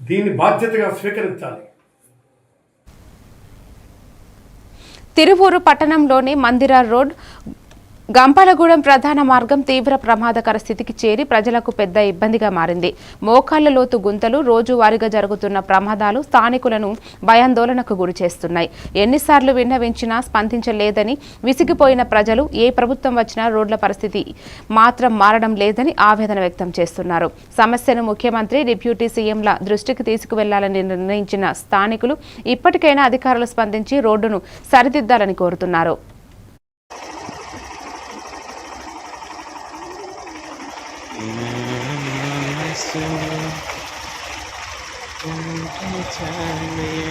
దీన్ని బాధ్యతగా స్వీకరించాలి. తిరువూరు పట్టణంలోని మందిరా రోడ్ గంపలగూడెం ప్రధాన మార్గం తీవ్ర ప్రమాదకర స్థితికి చేరి ప్రజలకు పెద్ద ఇబ్బందిగా మారింది. మోకాళ్ళ లోతు గుంతలు రోజువారీగా జరుగుతున్న ప్రమాదాలు స్థానికులను భయాందోళనకు గురిచేస్తున్నాయి ఎన్నిసార్లు విన్నవించినా స్పందించలేదని విసిగిపోయిన ప్రజలు ఏ ప్రభుత్వం వచ్చినా రోడ్ల పరిస్థితి మాత్రం మారడం లేదని ఆవేదన వ్యక్తం చేస్తున్నారు. సమస్యను ముఖ్యమంత్రి డిప్యూటీ సీఎంల దృష్టికి తీసుకువెళ్ళాలని నిర్ణయించిన స్థానికులు ఇప్పటికైనా అధికారులు స్పందించి రోడ్డును సరిదిద్దాలని కోరుతున్నారు. my soul. Only time